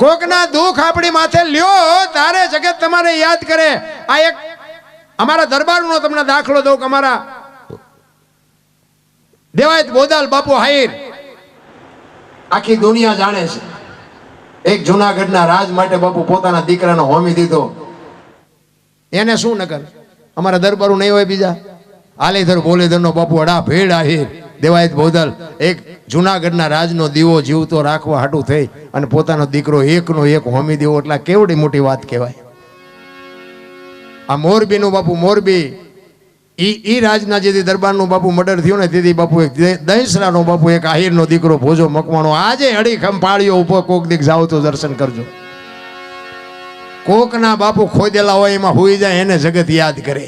કોકના દુઃખ આપણી માથે લ્યો, તારે જગત તમારે યાદ કરે. આ એક અમારા દરબારનો તમને દાખલો દઉં કે અમારા દેવાયત બોદાલ બાપુ હાઈર આખી દુનિયા જાણે છે. એક જુનાગઢના રાજ માટે બાપુ પોતાના દીકરાનો હોમી દીધો. એને શું નકર? અમારા દરબારું નહીં હોય બીજા? આલેધર બોલેધરનો બાપુ અડા ભેડ આહિર. દેવાયત બોદલ એક જુનાગઢના રાજનો દીવો જીવતો રાખવા હાટું થઈ અને પોતાનો દીકરો એકનો એક હોમી દેવો, એટલે કેવડી મોટી વાત કહેવાય. આ મોરબીનું બાપુ મોરબી, ઈ ઈ રાજના જેથી દરબારનું બાપુ મર્ડર થયું ને તેથી બાપુ એક દહીસરાનો બાપુ એક આહિરનો દીકરો ભોજો મકવાણો આજે અડીખમ પાળીઓ ઉપર કોક દીક જાઓ તો દર્શન કરજો. કોકના બાપુ ખોદેલા હોય એમાં હોઈ જાય, એને જગત યાદ કરે.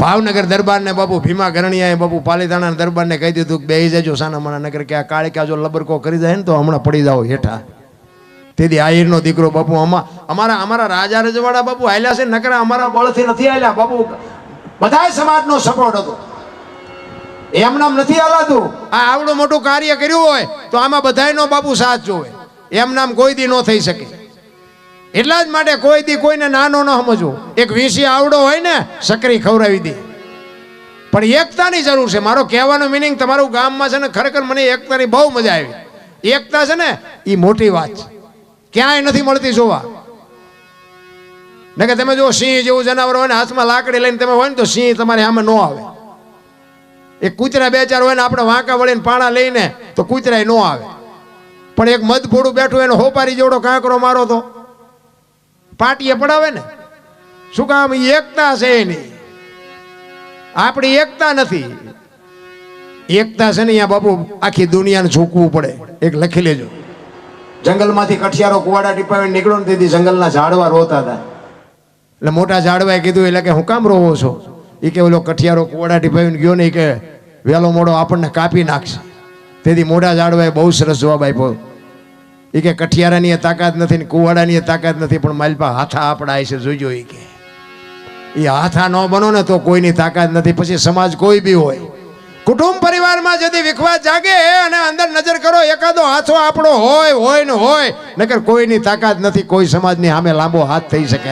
ભાવનગર દરબારને બાપુ ભીમા ગરણિયાએ બાપુ પાલીતાણા દરબારને કહી દીધું કે બે જજો સાના માના નગર કે આ કાળિકા જો લબરકો કરી જાય ને તો હમણાં પડી જાઓ હેઠા. તેથી આહિરનો દીકરો બાપુ અમા, અમારા અમારા રાજા રજવાડા બાપુ હાલ્યા છે નકરા અમારા બળથી નથી હાલ્યા બાપુ બધાય સમાજનો સપોર્ટ હતો. એમનામ નથી હાલાતું આ આવડું મોટું કાર્ય કર્યું હોય તો આમાં બધાયનો બાપુ સાથ જોવે. એમનામ કોઈ દી ન થઈ શકે. એટલા જ માટે કોઈ દી કોઈને નાનો ન સમજવો. એક વીસી આવડો હોય ને, સકરી ખવડાવી દે. પણ એકતાની જરૂર છે. મારો કહેવાનો મિનિંગ તમારું ગામમાં છે ને, ખરેખર મને એકતાની બહુ મજા આવી. એકતા છે ને એ મોટી વાત છે. ક્યાંય નથી મળતી જોવા. કે તમે જો સિંહ જેવું જનાવર હોય ને, હાથમાં લાકડી લઈને તમે હોય ને, તો સિંહ તમારે આમાં ન આવે. એક કૂતરા બે ચાર હોય ને, આપણે વાંકા વળીને પાણા લઈને, તો કૂતરાય ન આવે. પણ એક મધફોડું બેઠું એને હોપારી જેવડો કાંકરો મારો તો પાટીએ પડાવે ને? શું કામ? એકતા છે એની. આપણી એકતા નથી. એકતા છે ને અહીંયા બાપુ, આખી દુનિયાને ઝૂકવું પડે. એક લખી લેજો. જંગલમાંથી કઠિયારો કુવાડા ટીપાવીને નીકળો ને તેથી જંગલના ઝાડવા રોતા હતા. એટલે મોટા ઝાડવાએ કીધું, એટલે કે હું કામ રોવો છો? એ કે, ઓલો કઠિયારો કુવાડા ટીપાવીને ગયો ને કે વહેલો મોડો આપણને કાપી નાખશે. તેથી મોટા ઝાડવાએ બહુ સરસ જવાબ આપ્યો. એ કે કઠિયારાની તાકાત નથી ને કુવાડાની તાકાત નથી, પણ માલપા હાથા આપણા છે જોઈજો એ કે. એ હાથા ન બનો ને તો કોઈની તાકાત નથી, પછી સમાજ કોઈ બી હોય. કુટુંબ પરિવારમાં જતી વિખવાદ જાગે અને અંદર નજર કરો, એકાદો હાથો આપણો હોય હોય ને હોય, નકર કોઈની તાકાત નથી, કોઈ સમાજની સામે લાંબો હાથ થઈ શકે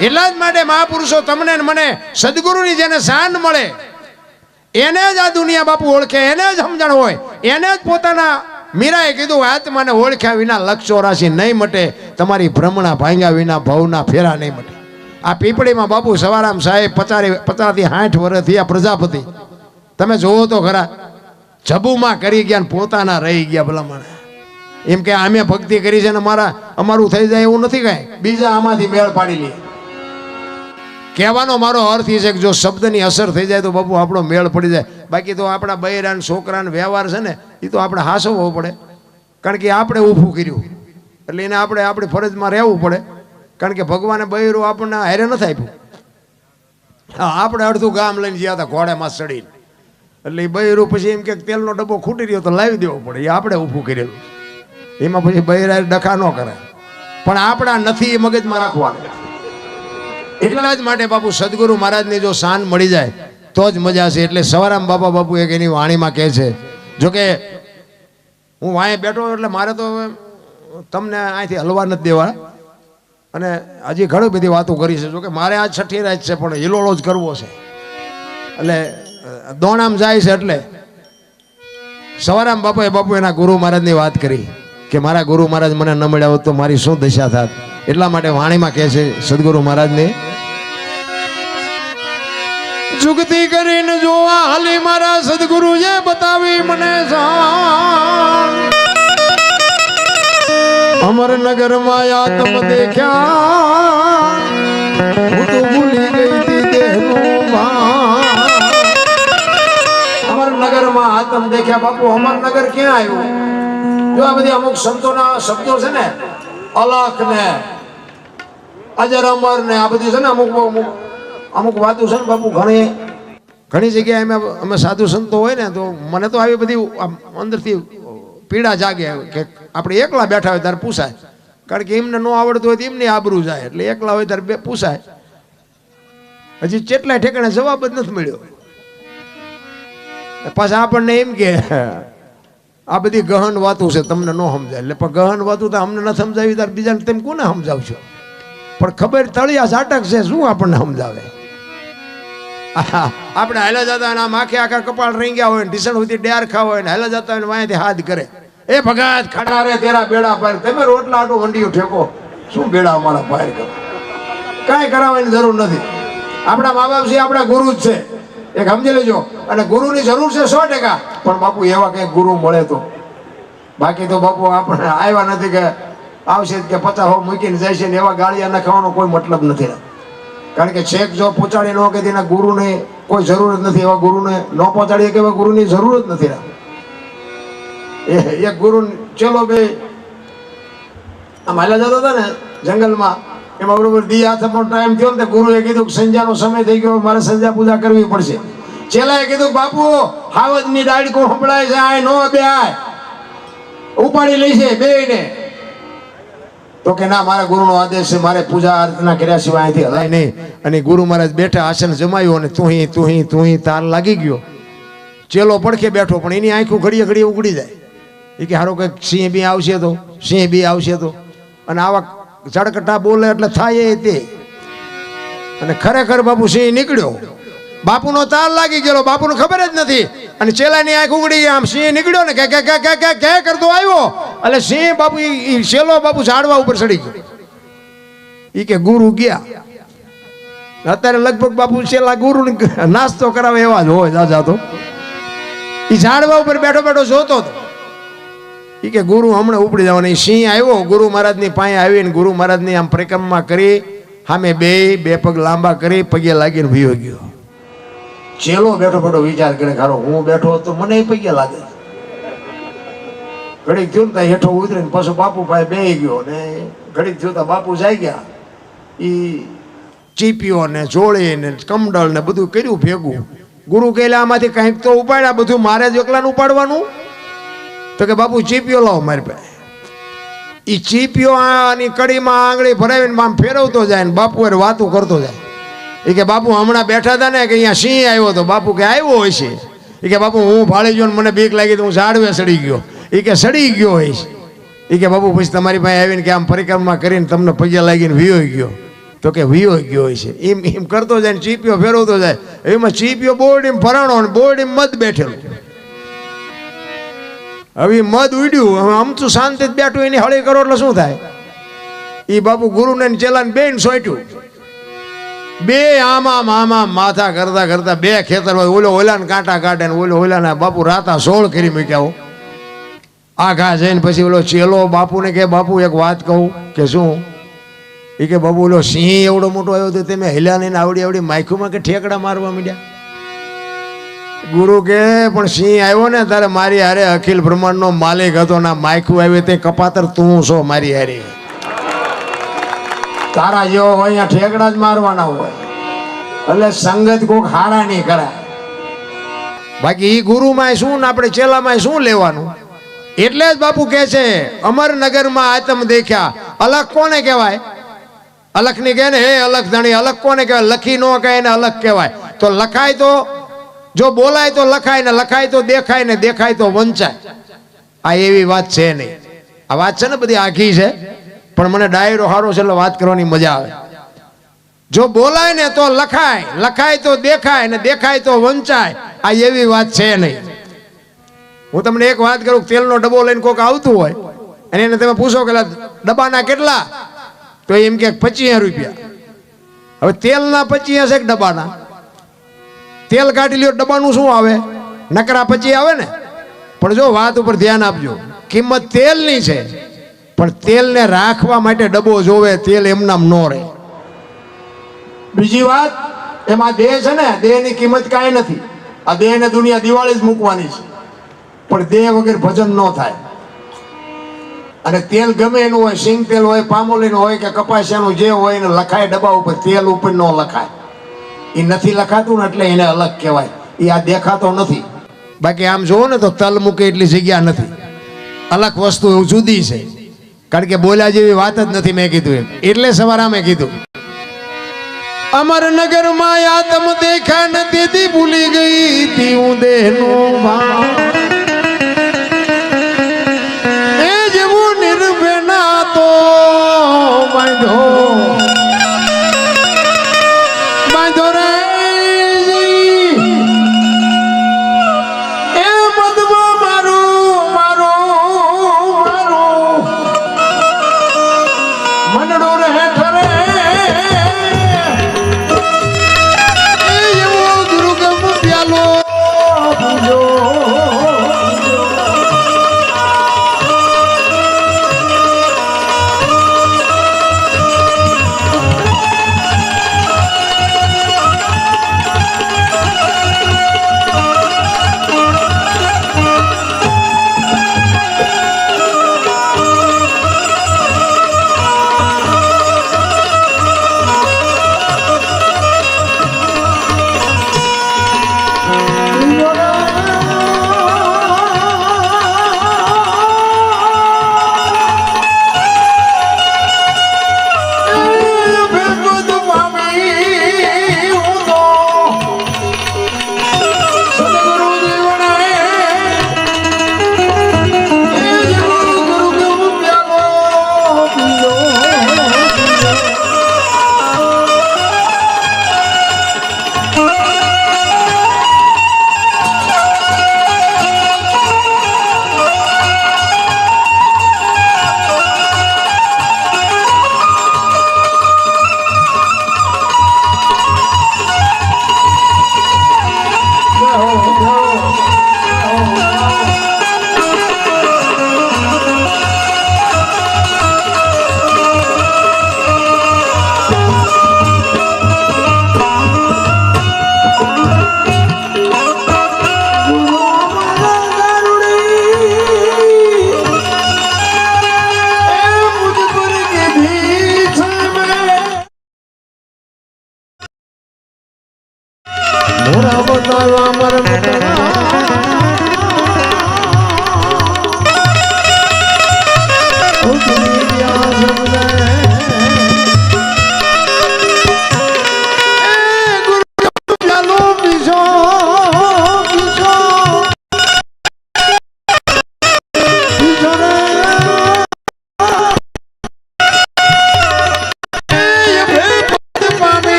એટલા જ માટે મહાપુરુષો તમને મને સદગુરુની જેને શાન મળે, એને જ આ દુનિયા બાપુ ઓળખે, એને જ સમજણ હોય, એને જ પોતાના મીરાએ કીધું આત્માને ઓળખ્યા વિના લક્ષ ચોરાશી નહીં મટે, તમારી ભ્રમણા ભાંગ્યા વિના, ભવના ફેરા નહીં મટે. આ પીપળીમાં બાપુ સવારામ સાહેબ પચારી પચાસથી સાઠ વર્ષ થયા પ્રજાપતિ. તમે જોવો તો ખરા, જબુમાં કરી ગયા પોતાના રહી ગયા ભલામણ. એમ કે અમે ભક્તિ કરી છે ને મારા અમારું થઈ જાય એવું નથી કાંઈ. બીજા આમાંથી મેળ પાડી લઈએ કહેવાનો મારો અર્થ એ છે કે જો શબ્દની અસર થઈ જાય તો બાપુ આપણો મેળ પડી જાય. બાકી તો આપણા બૈરાન ને વ્યવહાર છે ને એ તો આપણે હાસવવો પડે. કારણ કે આપણે ઊભું કર્યું. એટલે એને આપણે આપણી ફરજમાં રહેવું પડે. કારણ કે ભગવાને બૈરું આપણને હારે નથી આપ્યું. હા, આપણે અડધું ગામ લઈને ગયા હતા ઘોડામાં ચડીને. એટલે એ બૈરું પછી એમ કે તેલનો ડબ્બો ખૂટી રહ્યો તો લાવી દેવો પડે. એ આપણે ઊભું કરેલું. એમાં પછી બૈરા ડખા ન કરે પણ આપણા નથી એ મગજમાં રાખવાના. એટલા જ માટે બાપુ સદગુરુ મહારાજની જો શાન મળી જાય, તો જ મજા છે એટલે સવારામ બાપા બાપુ એક એની વાણીમાં કહે છે, જો કે હું વાંહે બેઠો એટલે મારે તો તમને અહીંથી હલવા નથી દેવા. અને હજી ઘણી બધી વાતો કરી છે. જોકે મારે આજ છઠ્ઠી રાત છે, પણ હિલોળો જ કરવો છે. એટલે દોણામ જાય છે એટલે. સવારામ બાપુએ બાપુ એના ગુરુ મહારાજની વાત કરી કે મારા ગુરુ મહારાજ મને ન મળ્યા હોત તો મારી શું દશા થાત? એટલા માટે વાણીમાં કહે છે, સદગુરુ મહારાજને જુગતી કરીને જોવા હાલી મારા સદગુરુએ બતાવી મને શાન અમરનગરમાં આત્મ દેખ્યા હું તો ભૂલી ગઈ તી દેહનું ભાન અમરનગરમાં આત્મ દેખ્યા બાપુ અમરનગર ક્યાં આવ્યું જો આ બધી અમુક સંતોના શબ્દો છે ને અલખ ને અજર અમર ને આ બધી છે ને અમુક અમુક અમુક વાતો છે ને બાપુ, ઘણી ઘણી જગ્યાએ અમે અમે સાધુ સંતો હોય ને, તો મને તો આવી બધી અંદરથી પીડા જાગે કે આપણે એકલા બેઠા હોય ત્યારે પૂછાય. કારણ કે એમને ન આવડતું હોય તો એમની આબરૂ જાય, એટલે એકલા હોય ત્યારે બે પૂછાય. હજી કેટલાય ઠેકાણે જવાબ જ નથી મળ્યો. પાછા આપણને એમ કે, આ બધી ગહન વાતો છે, તમને ન સમજાય. એટલે પણ ગહન વાતો તો અમને ન સમજાવી ત્યારે બીજાને તેમ કોને સમજાવશો? પણ ખબર તળિયા ઝાટક છે, શું આપણને સમજાવે? આપણે હાલા જતા હોય માખી આખે આખા કપાળ રહી હોય ઢીસણ સુધી ડેર ખાવા હોય ને હાલા જતા હોય વાંયથી હાથ કરે. એ ભગાત ખાટા રે તેરા બેડા પાર. તમે રોટલા આટો વંડીયું ઠેકો. શું બેડા અમારા પાર કરો? કાંઈ કરાવવાની જરૂર નથી. આપણા મા બાપ છે, આપણા ગુરુ જ છે. એક સમજી લેજો. અને ગુરુની જરૂર છે સો ટકા. પણ બાપુ, એવા કંઈક ગુરુ મળે તો. બાકી તો બાપુ, આપણે આવ્યા નથી કે આવશે કે પચાસ મૂકીને જાય છે ને એવા ગાળિયા નખાવાનો કોઈ મતલબ નથી. કારણ કે છેક જો પહોંચાડી ન કે તેના ગુરુને કોઈ જરૂર જ નથી, એવા ગુરુને ન પહોંચાડીએ કે એવા ગુરુની જરૂર જ નથી એ એક ગુરુ ચલો બે. આમ હાલા જતા હતા ને જંગલમાં, એમાં બરોબર દી હાથનો ટાઈમ થયો ને ગુરુએ કીધું કે સંધ્યાનો સમય થઈ ગયો, મારે સંધ્યા પૂજા કરવી પડશે. ચેલાએ કીધું બાપુ, હાવજની ડાળકો સંભળાય છે, આય નો બે આય. ઉપાડી લઈ છે બેયને. તો કે ના, મારા ગુરુનો આદેશ છે, મારે પૂજા અર્ચના કર્યા સિવાય અહીંથી હલાય નહીં. અને ગુરુ મહારાજ બેઠા આસન જમાયું અને તુહી તુહી તુહી તાર લાગી ગયો. ચેલો પડખે બેઠો, પણ એની આંખો ઘડીએ ઘડીએ ઉગડી જાય. એ કે હારો કંઈક સિંહ બી આવશે તો, સિંહ બી આવશે તો. અને આવા ઝડકટા બોલે એટલે થાય એ તે. અને ખરેખર બાપુ સિંહ નીકળ્યો. બાપુનો તાર લાગી ગયેલો, બાપુને ખબર જ નથી. અને ચેલાની આંખ ઉગડી આમ સિંહ નીકળ્યો ને કે કે કે કે કે કરતો આવ્યો. એટલે સિંહ બાપુ એ શેલો બાપુ ઝાડવા ઉપર ચડી ગયો. ઈ કે ગુરુ ગયા. અત્યારે લગભગ બાપુ શેલા ગુરુ નાસ્તો કરાવે એવા જ હોય દાદા તો. એ ઝાડવા ઉપર બેઠો બેઠો જોતો હતો. ઈ કે ગુરુ હમણાં ઉપડી જવાનો. સિંહ આવ્યો, ગુરુ મહારાજની પાસે આવીને ગુરુ મહારાજની આમ પરિક્રમા કરી, સામે બે બે પગ લાંબા કરી, પગે લાગીને ભીયો ગયો. ચેલો બેઠો બેઠો વિચાર કરે ખારો હું બેઠો હતો મને પગે લાગે. ઘડીક થયું ને હેઠો ઉતરીને પાછો બાપુ ભાઈ બે ગયો ને ઘડીક થયું તો બાપુ જાય ગયા. એ ચીપીઓ ને જોડી ને કમડળ ને બધું કર્યું ભેગું. ગુરુ કહેલા, આમાંથી કંઈક તો ઉપાડ્યા, બધું મારે જ એકલાને ઉપાડવાનું? તો કે, બાપુ ચીપીઓ લાવો મારી પાસે. એ ચીપીઓ આની કડીમાં આંગળી ભરાવીને આમ ફેરવતો જાય ને બાપુ એ વાતું કરતો જાય. એ કે, બાપુ, હમણાં બેઠા હતા ને કે અહીંયા સિંહ આવ્યો તો બાપુ કે, આવ્યો હોય છે એ કે, બાપુ, હું ભાળી ગયો મને બીક લાગી તો હું ઝાડવે સડી ગયો. એ કે સડી ગયો હોય એ કે બાબુ, પછી તમારી પાસે આવીને કે આમ પરિક્રમા કરીને તમને પગે લાગીને વિયો ગયો. તો કે વિયો ગયો હોય છે એમ એમ કરતો જાય ને ચીપીઓ ફેરવતો જાય. એમાં ચીપીઓ એમ ફરાણો ને એમ મધ બેઠેલું. હવે મધ ઉડ્યું. હવે અમથું શાંતિ બેઠું, એની હળી કરો એટલે શું થાય? એ બાપુ ગુરુને ચેલાને બેન સોંટ્યું બે આમાં આમાં માથા કરતા કરતા બે ખેતર ઓલો ઓલાને કાંટા કાઢે ને ઓલો ઓલાના બાપુ રાતા સોળ કરી મૂક્યા. આઘા જઈને પછી ઓલો ચેલો બાપુને કે, બાપુ, એક વાત કહું કે શું? એ કે, બાપુ, ઓલો સિંહ એવડો મોટો આવ્યો તો તમે હેલ્યા નહીં આવડી આવડી માયખુમાં કે ઠેકડા મારવા માંડ્યા? ગુરુ કે, પણ સિંહ આવ્યો ને તારે મારી હારે અખિલ બ્રહ્માંડનો માલિક હતો ના માયખું આવ્યું તે કપાતર તું છો મારી હારે. તારા જેવો હોય અહીંયા ઠેકડા જ મારવાના હોય. એટલે સંગત કોક હારા નહીં કરાય. બાકી એ ગુરુમાં શું ને આપણે ચેલામાં શું લેવાનું? એટલે જ બાપુ કહે છે અમરનગરમાં આતમ દેખ્યા. અલગ કોને કહેવાય? અલખની કહે ને, હે અલખ ધણી અલગ કોને કહેવાય? લખી ન કહે ને અલગ કહેવાય. તો લખાય તો, જો બોલાય તો લખાય ને, લખાય તો દેખાય ને, દેખાય તો વંચાય. આ એવી વાત છે નહીં. આ વાત છે ને બધી આખી છે, પણ મને ડાયરો હારો છે એટલે વાત કરવાની મજા આવે. જો બોલાય ને તો લખાય લખાય તો દેખાય ને દેખાય તો વંચાય. આ એવી વાત છે નહીં. હું તમને એક વાત કરું, તેલનો ડબ્બો લઈને કોઈક આવતું હોય, અને એને તમે પૂછો કે ડબ્બાના કેટલા? તો એમ કે પચીસ રૂપિયા. હવે તેલના પચીસ એક ડબ્બાના? તેલ કાઢી લ્યો, ડબ્બાનું શું આવે? નકરા પચી આવે ને? પણ જો વાત ઉપર ધ્યાન આપજો, કિંમત તેલની છે, પણ તેલને રાખવા માટે ડબ્બો જોવે, તેલ એમનામ ન રહે. બીજી વાત, એમાં દેહ છે ને દેહની કિંમત કાંઈ નથી. આ દેહને દુનિયા દિવાળી જ મૂકવાની છે. પણ દેહ વગર ભજન ન થાય. અને તેલ ગમે એનું હોય, સિંગ તેલ હોય, પામોલીનું હોય કે કપાસિયાનું જે હોય, એને લખાય ડબ્બા ઉપર. તેલ ઉપર ન લખાય. એ નથી લખાતું ને એટલે એને અલગ કહેવાય. એ આ દેખાતો નથી. બાકી આમ જોવો ને તો તલ મૂકે એટલી જગ્યા નથી. અલગ વસ્તુ એવું જુદી છે. કારણ કે બોલ્યા જેવી વાત જ નથી મેં કીધું એમ. એટલે સવારે મેં કીધું. અમરનગરમાં યાદમ દેખા નથી ભૂલી ગઈ તી હું દેહનો ભાવ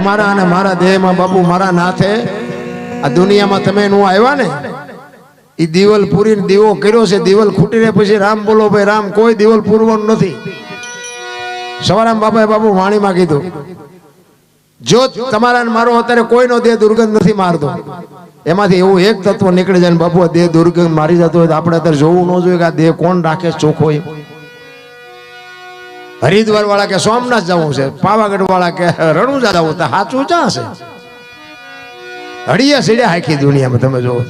તમારા અને મારા દેહમાં બાપુ મારા નાથે આ દુનિયામાં તમે નું આવ્યા ને? એ દિવાલ પૂરીને દીવો કર્યો છે, દિવાલ ખૂટીને પછી રામ બોલો, ભાઈ, રામ, કોઈ દિવાલ પૂરવાનું નથી. સવારામ બાપાએ બાપુ વાણીમાં કીધું, જો તમારા મારો અત્યારે કોઈનો દેહ દુર્ગંધ નથી મારતો. એમાંથી એવું એક તત્વ નીકળી જાય બાપુ દેહ દુર્ગંધ મારી જતો હોય તો આપણે અત્યારે જોવું ન જોઈએ કે આ દેહ કોણ રાખે, ચોખ્ખો એ હરિદ્વાર વાળા કે સોમનાથ જવું છે? પાવાગઢ વાળા કે રણુજા જવું? તો સાચું ચા છે? હળિયા સીડે આખી દુનિયામાં તમે જોવો.